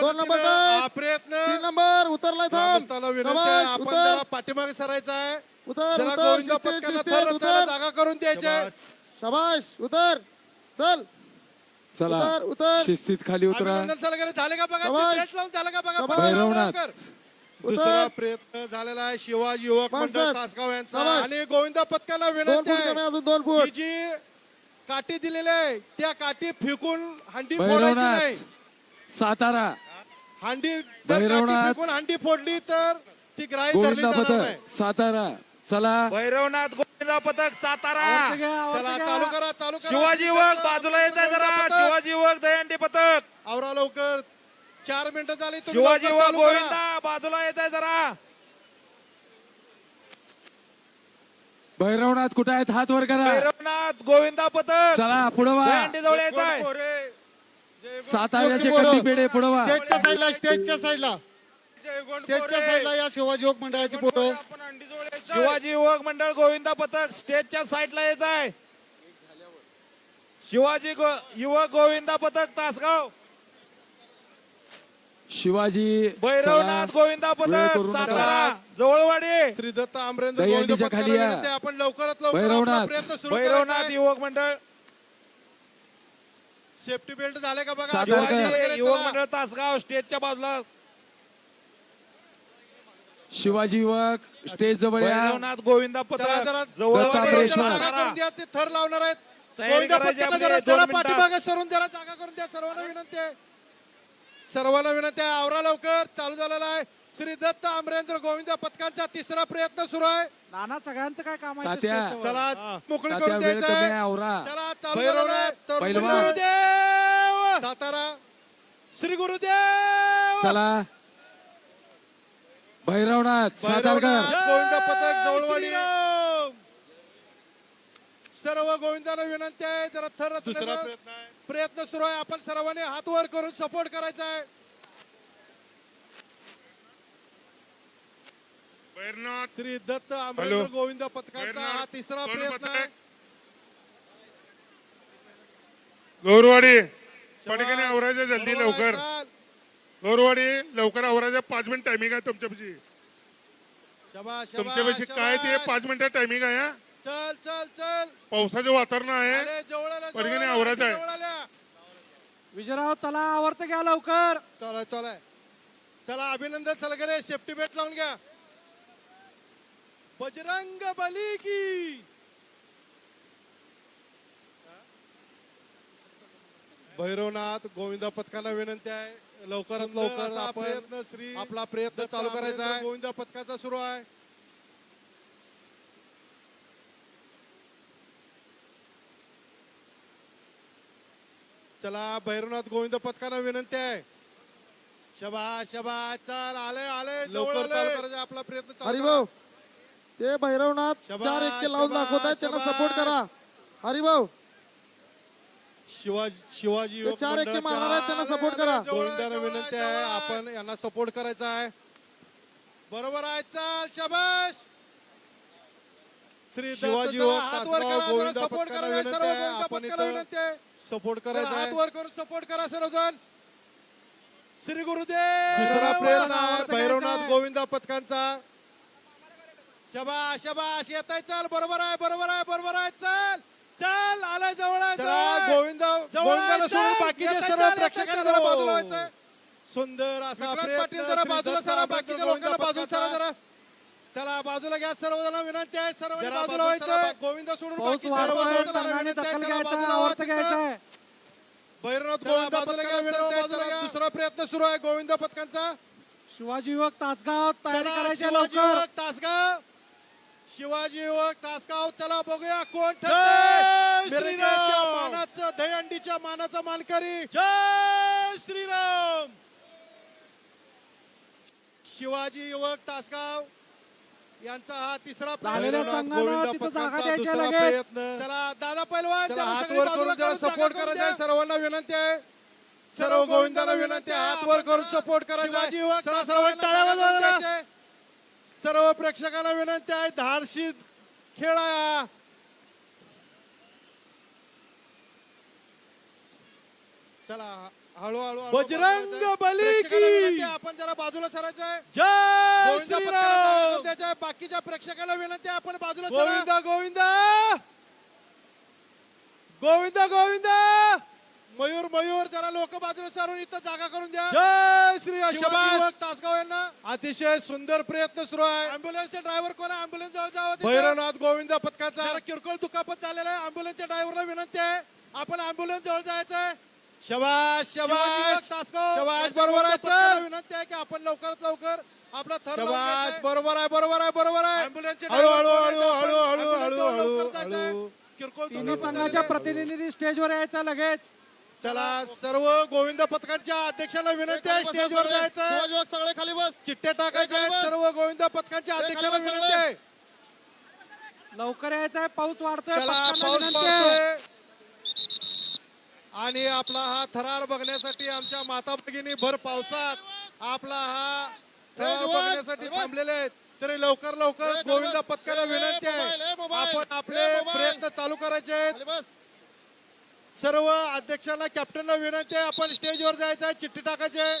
दोन नंबर. हा प्रयत्न. तीन नंबर. उतरलाय थांब. विनंती आहे आपण उतर. जरा पाठीमागे सरायचं आहे. उतर जरा उतर गोविंद शिस्तीत, पथकाला शिस्तीत, थर रचनाला उतर जागा करून द्यायचे शाबाश उतर. चल. चला. उतर उतर. शिस्तीत खाली उतरा. अभिनंदन सलगरे झाले का बघा? शाबास. लावून झालं का बघा? शाबास. पटकन भैरवनाथ. लवकर. उतर. दुसरा प्रयत्न झालेला आहे शिवाजी युवक. मंडळ तासगाव यांचा. आणि गोविंद पथकाला दोन विनंती फूट कमी आहे अजून दोन फूट. जी काठी दिलेली आहे त्या काठी फेकून हंडी फोडायची नाही. सातारा. हंडी जर काठी भैरवनाथ. फेकून हंडी फोडली तर ती ग्राही धरली गोविंदा जाणार नाही. पथक सातारा. चला. भैरवनाथ गोविंदा पथक सातारा. चला चालू करा चालू करा. शिवाजी युवक बाजूला येत आहे जरा. पथक. शिवाजी युवक दहीहंडी पथक आवरा लवकर. चार मिनिटं झाली तुम्ही शिवाजी लवकर युवक चालू करा. गोविंदा बाजूला येत आहे जरा. भैरवनाथ कुठे आहेत? हात वर करा. भैरवनाथ गोविंदा पथक चला पुढे वा दहीहंडी जवळ येत आहे. साताऱ्याचे कट्टी पेढे पुढे वा स्टेजच्या साईडला स्टेजच्या साईडला स्टेजच्या. साईडला या शिवाजी योग मंडळाची फोटो. शिवाजी युवक मंडळ गोविंदा पथक स्टेजच्या साईडला येत आहे शिवाजी गो- युवक गोविंदा पथक तासगाव शिवाजी भैरवनाथ. गोविंदा पथक. सातारा जवळवाडी श्री दत्त आमरेंद्र गोविंद खाली आपण लवकरात लवकर भैरवनाथ. युवक मंडळ सेफ्टी बेल्ट झाले का बघा? सातारकर. शिवाजी वगैरे शिवाजी युवक चला. मंडळ तासगाव स्टेजच्या बाजूला. शिवाजी युवक स्टेज जवळ या. भैरवनाथ गोविंदा चला दत्ता. जागा. करून द्या, ते थर लावणार आहेत. तयारी गोविंद करायची पथकाला आपली, जरा दोन जरा मिनिटात. पाठीमागे सरून जरा जागा करून द्या. सर्वांना विनंती आहे. सर्वांना विनंती आहे. आवरा लवकर. चालू झालेला आहे. श्री दत्त आमरेंद्र गोविंद पथकांचा तिसरा प्रयत्न सुरू आहे. नाना सगळ्यांचं काय काम आहे तात्या. ते स्टेजवर? चला मोकळी तात्या करून वेळ द्यायचं कमी आहे आहे आवरा चला चालू भैरवनाथ. आहे. तर श्री पहिलवान. गुरुदेव सातारा श्री गुरुदेव चला भैरवनाथ सातारकर भैरवनाथ, गोविंद पथक जवळवाडी श्रीराम. सर्व गोविंदांना विनंती आहे जरा थर रचण्याचा प्रयत्न सुरू आहे आपण सर्वांनी हात वर करून सपोर्ट करायचा आहे श्री दत्त आंबेडकर गोविंद पथकाचा हा तिसरा प्रयत्न आहे? गौरवाडी. पटकन आवरायचं जल्दी लवकर. गौरवाडी लवकर आवरायचं. पाच मिनिट टायमिंग आहे तुमच्यापाशी. तुमच्यापाशी काय ते. पाच मिनिटं टायमिंग आहे हा? चल चल चल. पावसाचं वातावरण आहे. पटकन आवरायचं आहे. विजयराव चला आवर्त घ्या लवकर. चला चला. चला अभिनंदन सलगरे सेफ्टी बेल्ट लावून घ्या. बजरंग बली की। भैरवनाथ गोविंद पथकांना विनंती आहे. लवकरात लवकर आपण श्री आपला प्रयत्न चालू करायचा आहे. गोविंद पथकाचा सुरू आहे. चला भैरवनाथ गोविंद पथकांना विनंती आहे. शबा शबा चल आले आले लवकर आपला प्रयत्न चालू. ते भैरवनाथ चार एक लावून दाखवत आहेत त्यांना. सपोर्ट करा. हरिभाऊ. शिवाजी शिवाजी ते चार एकटे मंडळाच्या मारणार आहेत, त्यांना आले, करा. गोविंदांना विनंती आहे आपण यांना सपोर्ट करायचा आहे. बरोबर आहे चाल शाबाश श्री शिवाजी युवक गोविंद सपोर्ट करायचा सर्व गोविंद पथकाला विनंती आहे. सपोर्ट करायचा हात वर करून सपोर्ट करा सर्वजण श्री गुरुदेव. दुसरा प्रयत्न आहे भैरवनाथ आहे. गोविंद पथकांचा शबाश शबाश. येत आहे चल. बरोबर आहे बरोबर आहे बरोबर आहे. चल चल. आलाय जवळ आहे जवळ आहे. गोविंद गोविंदाला सोडून बाकीचे सर्व प्रेक्षकांना जरा बाजूला व्हायचंय. सुंदर असा पाटील जरा बाजूला सरा बाकीच्या लोकांना बाजूला सरा जरा. चला बाजूला घ्या सर्वजण विनंती आहे सर्व बाजूला व्हायचं गोविंद सोडून पाऊस बाकी सर्व बाजूला संघाने विनंती आहे. दखल चला घ्यायचा बाजूला आवर्त व्हा घ्यायचा. तिथं. आहे भैरवनाथ गोविंद बाजूला घ्या विनंती आहे. चला, दुसरा प्रयत्न सुरू आहे गोविंद पथकांचा शिवाजी युवक तासगाव तयारी चला, करायची आहे शिवाजी लवकर. युवक तासगाव. शिवाजी युवक तासगाव चला बघूया कोण मानाचं दहीहंडीच्या मानाचा मानकरी. जय श्रीराम. शिवाजी युवक तासगाव यांचा हा तिसरा प्रयत्न. चला दादा पैलवान जागा करायचा. सर्वांना विनंती आहे. सर्व गोविंदाला विनंती आहे. हात वर करून सपोर्ट करायचा सर्वांना टाळ्या वाजवा जरा. सर्व प्रेक्षकांना विनंती आहे धाडशी खेळ. चला हळू हळू हळू बजरंग बली की. आपण जरा बाजूला सरायचं आहे जय श्रीराम आहे. बाकीच्या प्रेक्षकांना विनंती आहे, आपण बाजूला. गोविंदा गोविंदा गोविंदा गोविंदा मयूर मयूर जरा लोक बाजूला सारून इथं जागा करून द्या. जय श्री शबास. तासगाव यांना. अतिशय सुंदर प्रयत्न सुरू आहे. अँब्युलन्सचे ड्रायव्हर कोण आहे? अँब्युलन्स जवळ जावं. भैरवनाथ गोविंद पथकाचा. किरकोळ दुखापत झालेला आहे. अँब्युलन्सच्या ड्रायव्हरला विनंती आहे. आपण अँब्युलन्स जवळ जायचं आहे. शबाश शबाश तासगाव. शबाश बरोबर आहे विनंती आहे की आपण लवकरात लवकर आपला थर शबाश बरोबर आहे बरोबर आहे बरोबर आहे. अँब्युलन्सचे हळू हळू हळू हळू हळू हळू हळू. किरकोळ संघाच्या. प्रतिनिधी स्टेजवर यायचा लगेच. चला सर्व गोविंद पथकांच्या अध्यक्षांना विनंती आहे स्टेजवर जायचं सगळे खाली बस चिठ्ठ्या टाकायच्या आहेत सर्व गोविंद पथकांच्या अध्यक्षांना विनंती आहे लवकर यायचा आहे पाऊस वाढतोय चला पथकांना पाऊस विनंती आहे. पडतोय आणि आपला हा थरार बघण्यासाठी आमच्या माता भगिनी भर पावसात आपला हा थरार बघण्यासाठी. थांबलेले आहेत तरी लवकर लवकर गोविंद. पथकाला ए, विनंती मोबाईल, ए, आहे मोबाईल. आपण आपले ए, मोबाईल. प्रयत्न चालू करायचे आहेत खाली बस सर्व अध्यक्षांना कॅप्टनला विनंती आहे आपण स्टेजवर जायचं आहे चिठ्ठी टाकायची आहे.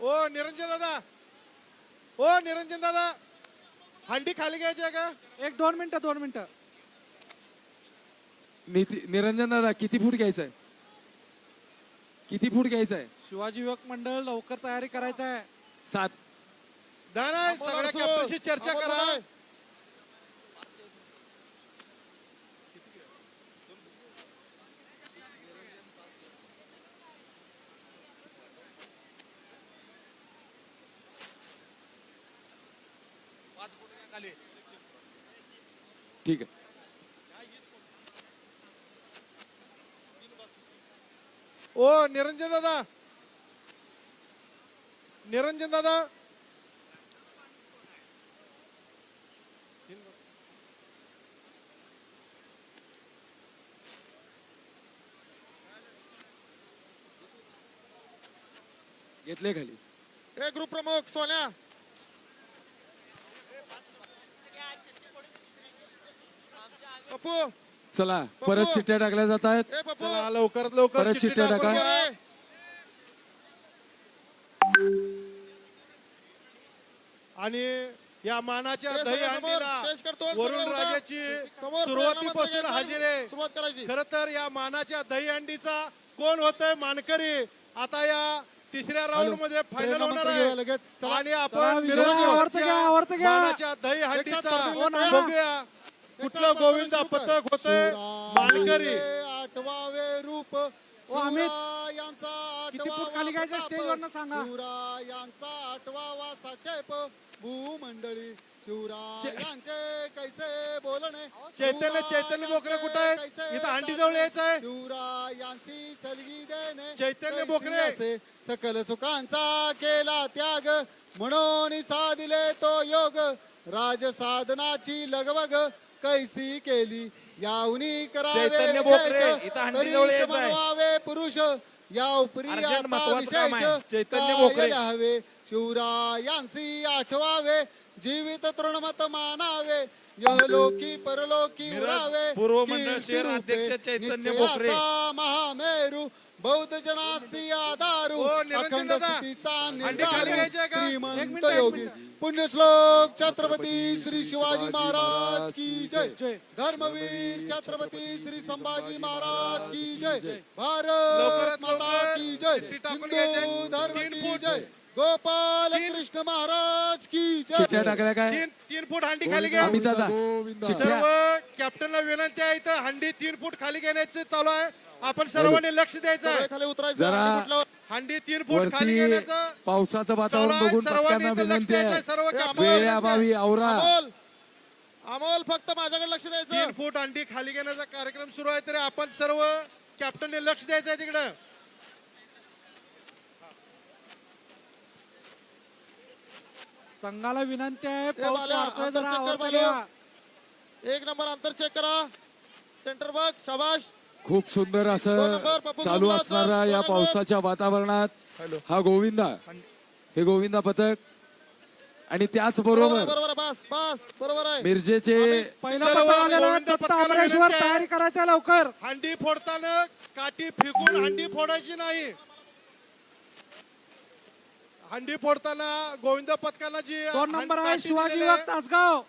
ओ निरंजन दादा. ओ निरंजन दादा. हंडी खाली घ्यायची आहे का? एक दोन मिनिटं दोन मिनिटं. निती- निरंजन दादा किती फूट घ्यायचं आहे? किती फूट घ्यायचं आहे? शिवाजी युवक मंडळ लवकर तयारी करायचा आहे. सात. अमोल सगळ्या. कॅप्टनशी चर्चा करा. ठीक आहे. ओ निरंजन दादा. निरंजन दादा. घेतले खाली. ए ग्रुप प्रमुख सोन्या. चला परत चिठ्ठ्या टाकल्या जात आहेत चला लवकरात लवकर परत चिठ्ठी चिठ्ठ्या टाकून टाका. घ्या. आणि या मानाच्या दही सगळे समोर, हंडीला स्टेज करतो, वरुण सगळे उठा. राजाची समोर सुरुवातीपासून हजेरी आहे सुरुवात करायची खर तर या मानाच्या दही हंडीचा कोण होतंय मानकरी आता या तिसऱ्या राऊंडमध्ये फायनल होणार आहे लगेच. चला. आणि चला, आपण विजय, मिरज आवर्त घ्या, आवर्त रोडच्या घ्या. मानाच्या दही हंडीचा पाटील, बघूया कुठलं गोविंदा पथक होतंय? मानकरी आठवावे रूप. यांचा सांगा. यांचा साचेप भूमंडळी शिवरायांचे कैसे बोलणे? चैतन्य चैतन्य बोकरे कुठं आहेत? इथं हंडी जवळ यायचं आहे. शिवरायांशी सलगी देणे. चैतन्य बोकरे. असे सकल सुखांचा केला त्याग. म्हणून साधिले तो योग. राज साधनाची लगबग. कैसी केली याहुनी करावे चैतन्य विशेष, बोकरे, इथं हंडी तरीच जवळ यायचं आहे. मनवावे पुरुष या उपरी अर्जंट आता महत्वाचं काम आहे. विशेष चैतन्य काय बोकरे. लिहावे शिवरायांशी आठवावे जीवित तृणमत मानावे यहलोकी परलोकी मिरज उरावे पूर्व मंडळ कीर्ती शहर रूपे अध्यक्ष चैतन्य निश्चयाचा बोकरे. बौद्ध जनासी आधारू अखंड स्थितीचा निर्धारू श्रीमंत योगी. पुण्यश्लोक छत्रपती श्री शिवाजी महाराज की जय. धर्मवीर छत्रपती श्री संभाजी महाराज की जय. भारत माता की जय. हिंदू धर्म की. जय. गोपाल कृष्ण महाराज की चिठ्ठ्या जय टाकल्या काय? तीन फूट हंडी खाली घ्या. अमित दादा सर्व कॅप्टनला विनंती आहे इथं. हंडी तीन फूट खाली घेण्याचे चालू आहे. आपण सर्वांनी लक्ष द्यायचं खाली उतरायचं जरा हंडी तीन फूट खाली वरती घेण्याचं. पावसाचं वातावरण बघून सर्वांनी इथं लक्ष विनंती द्यायचं आहे सर्व कॅप्टन अमोल, वेळेअभावी आवरा. अमोल अमोल फक्त माझ्याकडे लक्ष तीन द्यायचं फूट अंडी खाली घेण्याचा कार्यक्रम सुरू आहे तरी आपण सर्व कॅप्टनने लक्ष द्यायचं आहे तिकडं. संघाला विनंती आहे पाऊस बाल्या, वाढतोय अंतर जरा check कर, आवर्त बाल्या. घ्या. एक नंबर अंतर चेक करा. सेंटर बघ शाबाश. खूप सुंदर असं चालू असणारा या. पावसाच्या वातावरणात. हा गोविंदा. हे. गोविंदा पथक. आणि त्याच बरोबर मिरजेचे. तयारी करायचं लवकर. हंडी फोडताना काठी फेकून हंडी फोडायची नाही. हंडी फोडताना गोविंद पथकाला जी दोन नंबर आहे शिवाजी युवक तासगाव.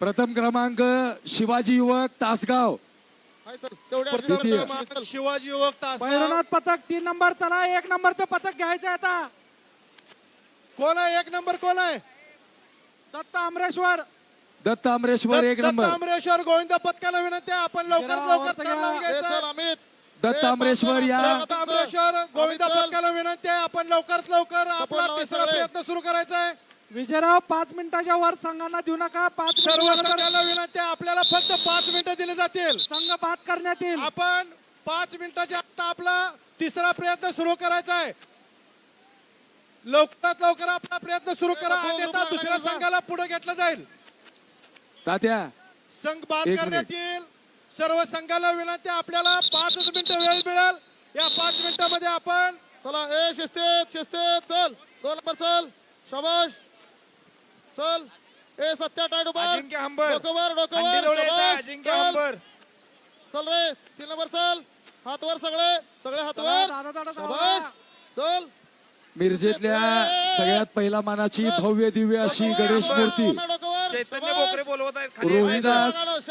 प्रथम क्रमांक शिवाजी युवक तासगाव. तेवढ्या शिवाजी युवक तासगाव भैरवनाथ पथक तीन नंबर चला एक नंबरचं पथक घ्यायचं आहे आता. कोण आहे? एक नंबर कोण आहे? दत्त अमरेश्वर. दत्त अमरेश्वर एक दत्त नंबर. अमरेश्वर गोविंद पथकाला विनंती आहे आपण लवकर जरा लवकर लावून घ्यायचं. अमित. दत्त अमरेश्वर या. दत्त गोविंद. पथकाला विनंती आहे आपण लवकरात लवकर आपला तिसरा. प्रयत्न सुरू करायचा आहे. विजयराव पाच मिनिटाच्या वर संघांना देऊ नका. पाच सर्व संघाला विनंती आहे आपल्याला फक्त पाच मिनिटं दिली जातील. संघ बाद करण्यात येईल. आपण पाच मिनिटाच्या आत आपला तिसरा प्रयत्न सुरू करायचा आहे. लवकरात लवकर आपला प्रयत्न सुरू करा अन्यथा नको, दुसऱ्या नको. संघाला पुढे घेतलं जाईल. तात्या संघ बाद एक करण्यात येईल. सर्व संघाला विनंती आहे, आपल्याला पाच मिनिटं वेळ मिळेल. या पाच मिनिटामध्ये आपण चला ए शिस्तीत शिस्तीत चल. दोन नंबर चल. शाबाश. चल ए सत्या टाईट उभार अजिंक्य हंबर डोकंवर डोकंवर शाबास, अजिंक्य चल चल रे तीन नंबर चल हातवर सगळे सगळे दादा, दादा, दादा. शाबास चल मिरजेतल्या सगळ्यात पहिला मानाची भव्य दिव्य अशी गणेश मूर्ती ओम्या डोकंवर, चैतन्य शाबास. बोकरे बोलवत आहेत खाली रोहिदास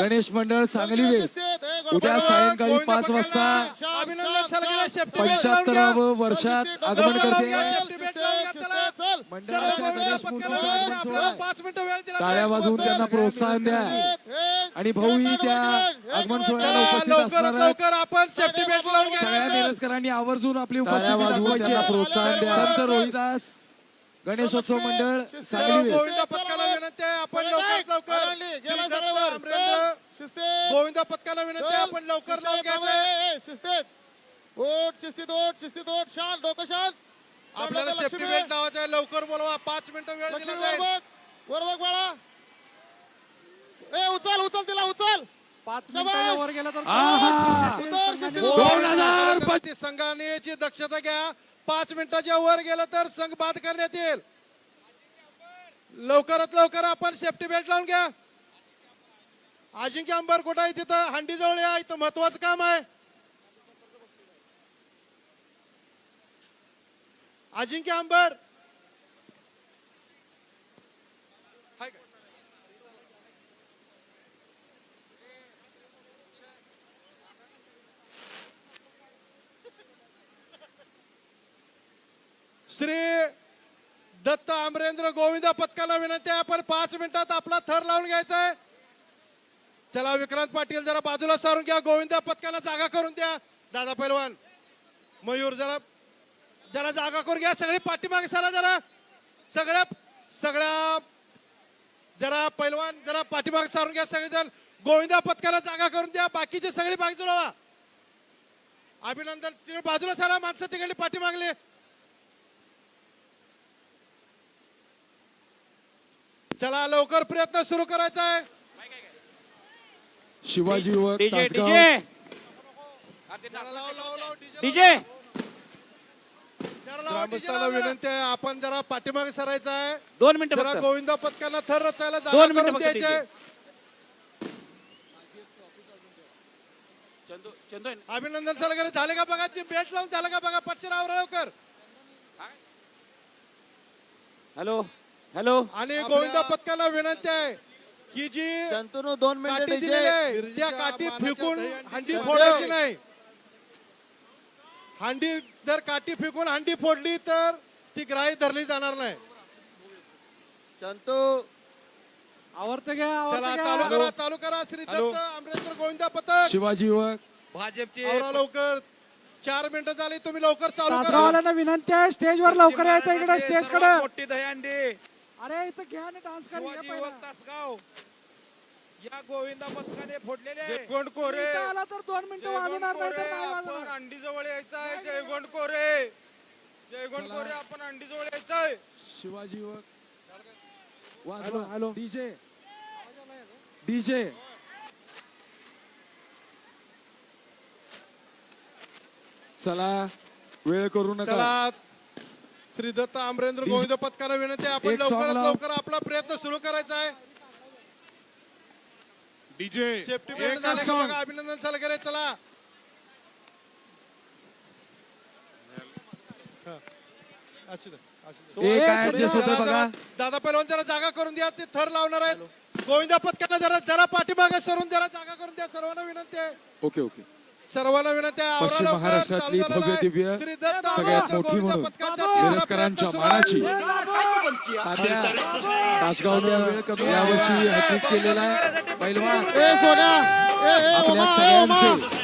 गणेश मंडळ सांगली वेस ए, उद्या. सायंकाळी पाच वाजता. पंच्याहत्तरावं वर्षात आगमन करते टाळ्या. वाजवून त्यांना प्रोत्साहन द्या. आणि भाऊही त्या आगमन सोहळ्याला उपस्थित असणार. लवकर आपण सेफ्टी बेल्ट लावून सगळ्या घ्या मिरजकरांनी आवर्जून आपली उपस्थिती त्यांना प्रोत्साहन द्या. संत रोहिदास गणेशोत्सव मंडळ सांगली विनंती आहे आपण लवकर गोविंद पथकाला विनंती आहे आपण लवकर लावून घ्यायचं. शिस्तीत. ओट शिस्तीत ओट शिस्तीत ओट शाल डोकं शाल, आपल्याला सेफ्टी. बेल्ट लावायचा आहे. लवकर बोलवा. पाच मिनिटं वेळ लक्ष्मी दिला वर जाईल. बघ वर बघ बाळा. ए उचल उचल तिला उचल. पाच. मिनिटाच्या वर गेला तर आहा. उतर शिस्तीत दोन उतर. हजार हजार संघानेची दक्षता घ्या. पाच मिनिटाच्या वर गेलं तर संघ बाद करण्यात येईल. लवकरात लवकर आपण सेफ्टी बेल्ट लावून घ्या. अजिंक्य अंबर कुठं आहे तिथं? हंडी जवळ या. इथं महत्वाचं काम आहे. अजिंक्य अंबर. श्री दत्त अमरेंद्र गोविंद पथकाला विनंती आहे आपण पाच मिनिटात आपला थर लावून घ्यायचा आहे. चला विक्रांत पाटील जरा बाजूला सारून घ्या. गोविंद पथकाला जागा करून द्या. दादा पैलवान मयूर जरा जरा जागा करून घ्या. सगळी पाठीमागे सरा जरा. सगळ्या सगळ्या जरा पैलवान जरा पाठीमागे सारून घ्या सगळेजण. गोविंद पथकाला जागा करून द्या. बाकीचे सगळी बाजूला व्हा अभिनंदन. तिकडे बाजूला सारा माणसं तिकडे पाठीमागले. चला लवकर प्रयत्न सुरू करायचा आहे. शिवाजी डीजे तासगाव डीजे जरा लाव, लाव, लाव, DJ लाव. डीजे जरा लावा, ग्रामस्थांना विनंती आहे आपण जरा पाठीमागे सरायचं आहे. दोन मिनिटं जरा फक्त. गोविंद पथकांना थर रचायला जागा दोन मिनिटं करून फक्त द्यायची. आहे चंदू चंदू आहे ना? अभिनंदन सलगरे झाले का बघा? ती बेल्ट लावून झालं का बघा? पटशिरावर लवकर हॅलो हॅलो. आणि गोविंद पथकाला विनंती आहे की जी दोन काठी मिनिटं दिलेली आहे. त्या काठी फेकून हंडी. फोडायची नाही. हंडी जर काठी फेकून हंडी फोडली तर ती ग्राही धरली जाणार नाही. शंतू आवडतं घ्या चला आवडतं चालू घ्या. करा चालू करा श्री. दत्त अमरेंद्र गोविंद पथक. शिवाजी युवक. भाजपचे आवरा लवकर. चार मिनिटं झाली तुम्ही लवकर चालू करा. विनंती आहे स्टेजवर लवकर यायचं इकडे स्टेजकडे मोठी दहीहंडी. अरे इथं घ्या आणि डान्स करा शिवाजी युवक. तासगाव. या गोविंदा पथकाने फोडलेले आहे. जयगोंड कोरे इथं आला तर दोन मिनिटं वाजवणार नाही तर नाही आपण अंडी जवळ यायचं आहे. जयगोंड कोरे जयगोंड कोरे आपण अंडी जवळ यायचं आहे. Shivaji hello, hello. DJ. DJ. चला वेळ करू नका. चला. श्री दत्त आमरेंद्र गोविंद पथकाला विनंती आहे. आपण एक song लवकरात लाव. लवकर आपला प्रयत्न सुरू करायचा आहे. डीजे सेफ्टी बेल्ट झाले का बघा अभिनंदन सलगरे चला. हा. असू दे, असू दे. ए काय जरा- ऍडजस्ट होतं जरा- बघा. जरा- दादा पहिलवान जरा जागा करून द्या ते थर लावणार आहेत. गोविंदा पथकांना जरा जरा पाठीमागे सरून जरा जागा करून द्या सर्वांना विनंती आहे. Okay okay. सर्वांना विनंती आहे. आवरा पश्चिम लवकर, महाराष्ट्रातली चालू झालेलं भव्य आहे. दिव्य, श्री दत्त सगळ्यात मोठी गोविंद म्हणून पथकांचा तिसरा मिरजकरांच्या प्रयत्न सुरू आहे. मानाची तात्या तासगावने यावर्षी हॅट्रिक केलेला आहे. पहिलवान. ए सोन्या. ए ए आपल्या ओमा ओमा. सगळ्यांचे.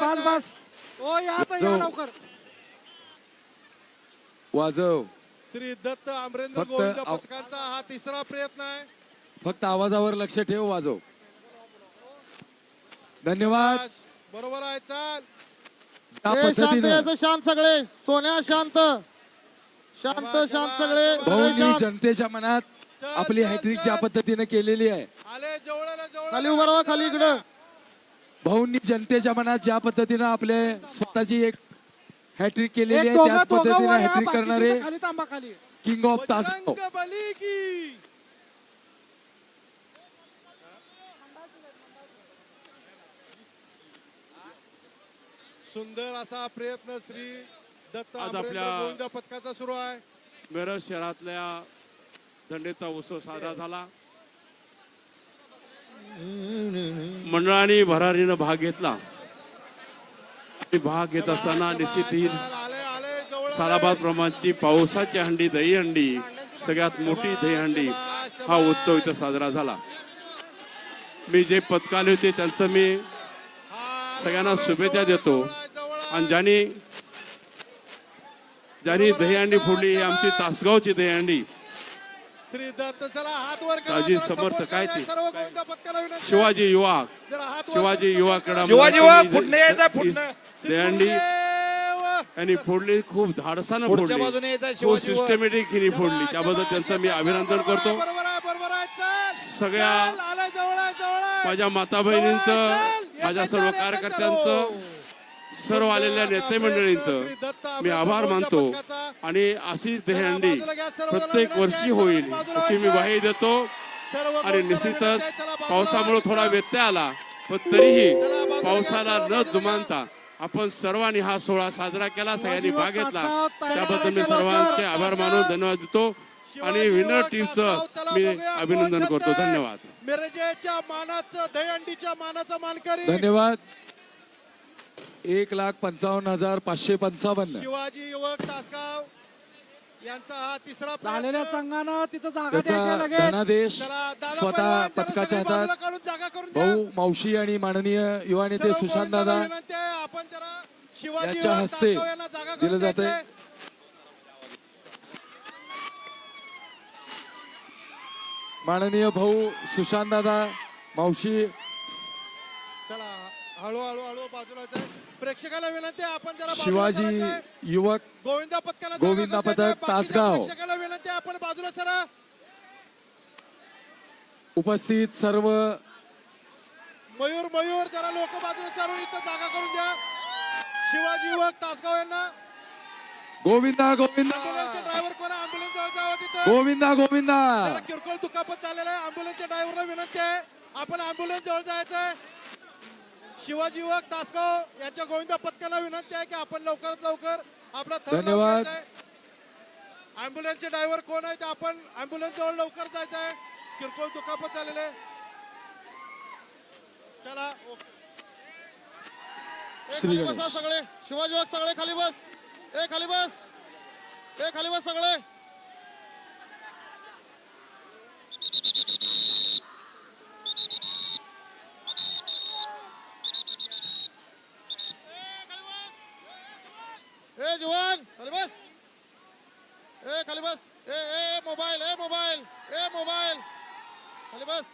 बस बस. ओ या आता या जाऊ. लवकर. वाजव. श्री दत्त आमरेंद्र फक्त गोविंद पथकांचा हा तिसरा प्रयत्न आहे. फक्त आवाजावर लक्ष ठेव वाजव. धन्यवाद. बरोबर आहे चाल. ए शांत पद्धतीनं. यायचं शांत सगळे. सोन्या शांत. शांत शांत सगळे सगळे. भाऊंनी शांत. जनतेच्या मनात आपली हॅट्रिक. ज्या पद्धतीने केलेली आहे. आले जवळला जवळ खाली उभा राहा खाली इकडं. भाऊंनी जनतेच्या मनात ज्या पद्धतीनं आपले स्वतःची एक हॅट्रिक केलेली आहे त्याच पद्धतीने हॅट्रिक करणारे इथं खाली थांबा खाली. किंग ऑफ तासगाव बजरंग बली की. सुंदर असा प्रयत्न श्री दत्त आज आपल्या- गोविंद पथकाचा सुरू आहे. मिरज शहरातल्या दंडेचा उत्सव साजरा झाला. मंडळाने भरारीनं भाग घेतला. आणि भाग घेत असताना निश्चित ही आले आले जवळ सालाबाद प्रमाणची पावसाची हंडी दहीहंडी सगळ्यात मोठी दहीहंडी हा उत्सव इथं साजरा झाला. मी जे पथकाले होते त्यांचं मी सगळ्यांना शुभेच्छा देतो. आणि ज्यांनी ज्यांनी दहीहंडी फोडली ही आमची तासगावची दहीहंडी श्री दत्त चला हात वर करा, राजी जरा समर्थ support काय करा, ते? सर्व गोविंद पथकाला विनंती आहे. शिवाजी युवा शिवाजी युवा करा. शिवाजी दहीहंडी. यांनी फोडली खूप धाडसानं फोडली खूप. सिस्टमॅटिक हिने फोडली त्याबद्दल त्यांचं मी अभिनंदन करतो सगळ्या. माझ्या माता बहिणींचं. माझ्या सर्व कार्यकर्त्यांचं. सर्व आलेल्या नेते मंडळींचं मी आभार मानतो. आणि अशीच सर्वजण प्रत्येक वर्षी होईल याची मी. ग्वाही देतो आणि निश्चितच पावसामुळे थोडा. व्यत्यय आला पण तरीही पावसाला न जुमानता आपण सर्वांनी हा सोहळा साजरा केला सगळ्यांनी भाग घेतला त्याबद्दल मी सर्वांचे. आभार मानून धन्यवाद देतो आणि विनर टीमचं मी अभिनंदन करतो. धन्यवाद मिरजेच्या मानाचं दहीहंडीच्या मानाचा मानकरी धन्यवाद एक लाख पंचावन्न हजार पाचशे पंचावन्न शिवाजी युवक तासगाव यांचा हा तिसरा झालेल्या. संघानं तिथं जागा द्यायची त्याचा लगेच धनादेश चला, दादा स्वतः पहिलवान, पथकाच्या बाजूला हातात काढून जागा करून द्या. भाऊ मावशी आणि माननीय युवा नेते सर्व सुशांत गोविंदाला दादा विनंती आहे, आपण जरा शिवाजी यांच्या युवक हस्ते तासगाव यांना जागा दिलं करून जातंय. द्यायचंय. माननीय भाऊ सुशांत दादा मावशी चला हळूहळू हळू बाजूला जाय. प्रेक्षकाला विनंती आपण जरा शिवाजी. युवक गोविंदा पथकाला गोविंदा. पथक, तासगाव. प्रेक्षकाला विनंती आपण बाजूला सरा. उपस्थित सर्व मयूर मयूर जरा लोक बाजूला सारून इथं जागा करून द्या. शिवाजी युवक तासगाव यांना. गोविंदा गोविंदा. ड्रायव्हर कोण अँब्युलन्स जवळ जावं तिथं. गोविंदा गोविंदा. जरा किरकोळ दुखापत झालेला आहे. अँब्युलन्सच्या ड्रायव्हरला विनंती आहे. आपण अँब्युलन्स जवळ जायचं आहे शिवाजी युवक तासगाव यांच्या गोविंदा पथकाला विनंती आहे की आपण लवकरात लवकर आपला थर धन्यवाद. अँब्युलन्सचे ड्रायव्हर कोण आहे ते आपण अँब्युलन्स जवळ लवकर जायचं आहे. किरकोळ दुखापत झालेले आहे. चला खाली. बसा सगळे. शिवाजी युवक सगळे खाली बस. ए खाली बस. ए खाली बस सगळे ए जवान खाली बस ए खाली बस ए ए मोबाईल ए मोबाईल ए मोबाईल खाली बस